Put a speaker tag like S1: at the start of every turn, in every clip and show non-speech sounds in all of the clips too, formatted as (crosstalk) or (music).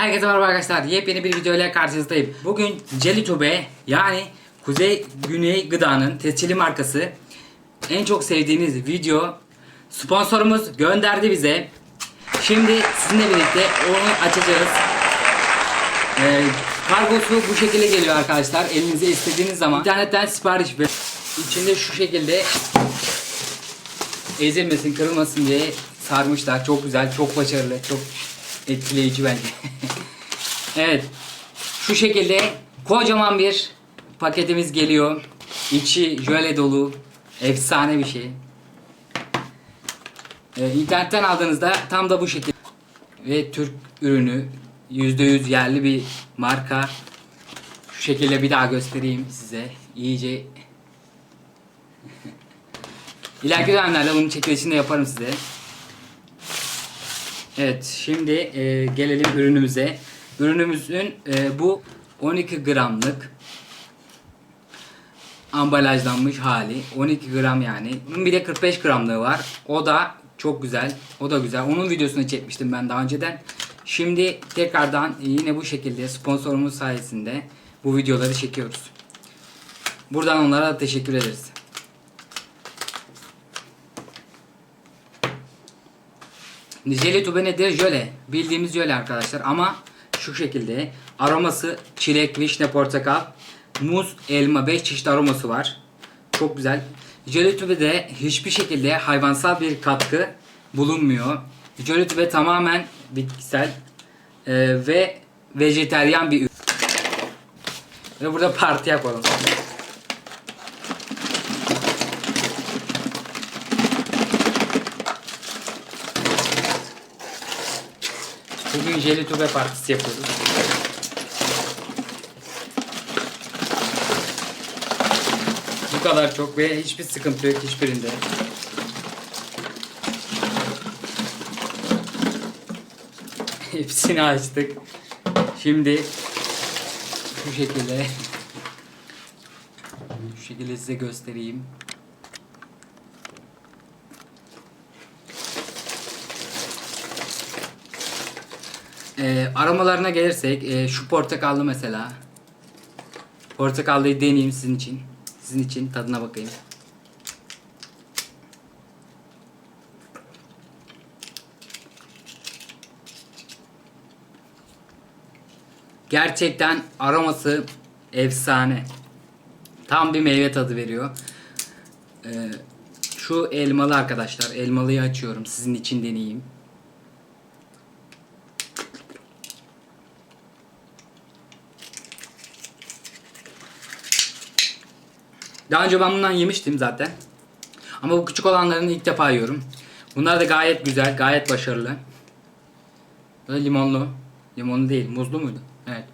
S1: Herkese merhaba arkadaşlar. Yepyeni bir video ile karşınızdayım. Bugün Jelitube yani Kuzey Güney Gıda'nın tescilli markası en çok sevdiğiniz video sponsorumuz gönderdi bize. Şimdi sizinle birlikte onu açacağız. Ee, kargosu bu şekilde geliyor arkadaşlar. Elinize istediğiniz zaman internetten sipariş ver. İçinde şu şekilde ezilmesin, kırılmasın diye sarmışlar. Çok güzel, çok başarılı, çok etkileyici bence. evet. Şu şekilde kocaman bir paketimiz geliyor. İçi jöle dolu. Efsane bir şey. Ee, internetten aldığınızda tam da bu şekilde. Ve Türk ürünü. %100 yerli bir marka. Şu şekilde bir daha göstereyim size. İyice (laughs) İleriki dönemlerde bunun çekilişini de yaparım size. Evet şimdi e, gelelim ürünümüze. Ürünümüzün e, bu 12 gramlık ambalajlanmış hali. 12 gram yani. Bunun bir de 45 gramlığı var. O da çok güzel. O da güzel. Onun videosunu çekmiştim ben daha önceden. Şimdi tekrardan yine bu şekilde sponsorumuz sayesinde bu videoları çekiyoruz. Buradan onlara da teşekkür ederiz. Jeli tube nedir? Jöle. Bildiğimiz jöle arkadaşlar ama şu şekilde aroması çilek, vişne, portakal, muz, elma 5 çeşit aroması var. Çok güzel. Jeli tubede hiçbir şekilde hayvansal bir katkı bulunmuyor. Jeli tube tamamen bitkisel e, ve vejeteryan bir ürün. Ve burada parti yapalım. Bugün Jelly Tube partisi yapıyoruz. Bu kadar çok ve hiçbir sıkıntı yok hiçbirinde. (laughs) Hepsini açtık. Şimdi şu şekilde şu şekilde size göstereyim. Ee, aromalarına gelirsek e, şu portakallı mesela. Portakallıyı deneyeyim sizin için. Sizin için tadına bakayım. Gerçekten aroması efsane. Tam bir meyve tadı veriyor. Ee, şu elmalı arkadaşlar. Elmalıyı açıyorum. Sizin için deneyeyim. Daha önce ben bundan yemiştim zaten. Ama bu küçük olanlarını ilk defa yiyorum. Bunlar da gayet güzel, gayet başarılı. Böyle limonlu. Limonlu değil, muzlu muydu? Evet.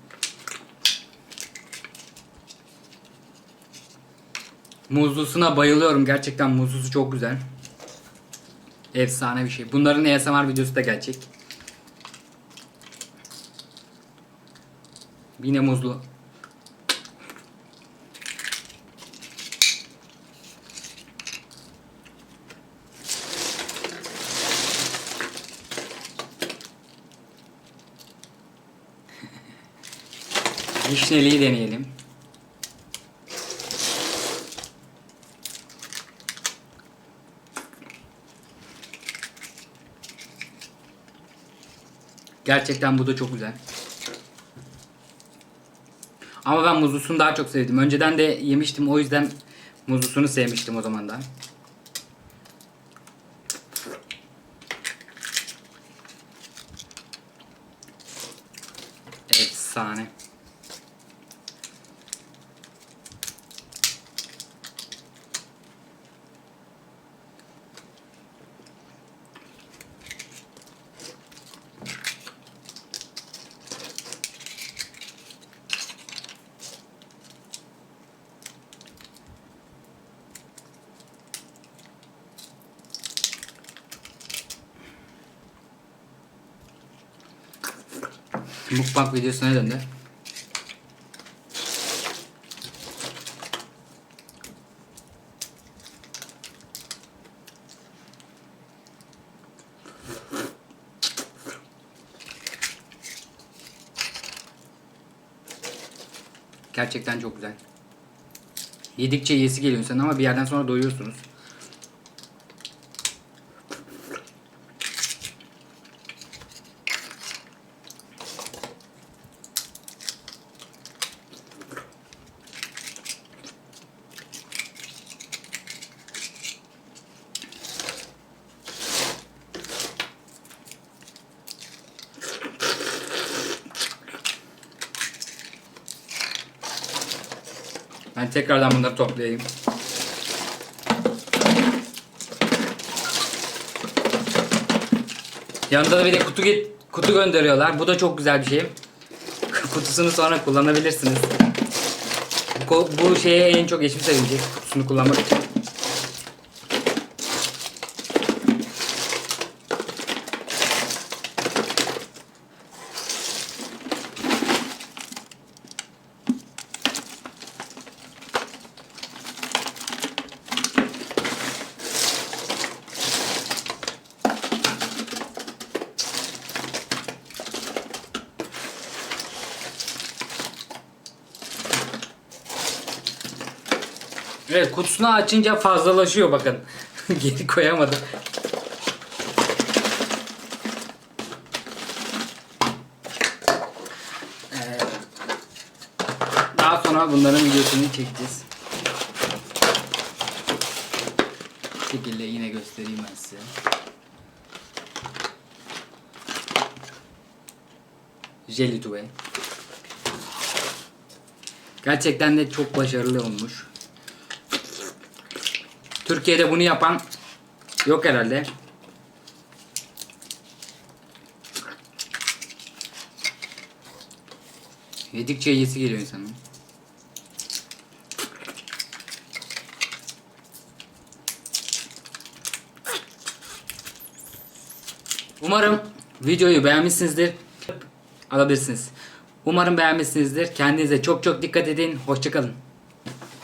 S1: Muzlusuna bayılıyorum. Gerçekten muzlusu çok güzel. Efsane bir şey. Bunların ASMR videosu da gelecek. Yine muzlu. Vişneliyi deneyelim. Gerçekten bu da çok güzel. Ama ben muzlusunu daha çok sevdim. Önceden de yemiştim o yüzden muzlusunu sevmiştim o zaman da. Efsane. mukbang videosuna döndü. Gerçekten çok güzel. Yedikçe yesi geliyor insan ama bir yerden sonra doyuyorsunuz. Ben tekrardan bunları toplayayım. Yanında da bir de kutu get- kutu gönderiyorlar. Bu da çok güzel bir şey. (laughs) Kutusunu sonra kullanabilirsiniz. Bu, bu şeye en çok eşim sevinecek kutusunu kullanmak için. Evet kutusunu açınca fazlalaşıyor bakın. (laughs) Geri koyamadım. Daha sonra bunların videosunu çekeceğiz. Bu şekilde yine göstereyim ben size. Jelly Gerçekten de çok başarılı olmuş. Türkiye'de bunu yapan yok herhalde. Yedikçe yesi geliyor insanın. Umarım videoyu beğenmişsinizdir. Alabilirsiniz. Umarım beğenmişsinizdir. Kendinize çok çok dikkat edin. Hoşçakalın.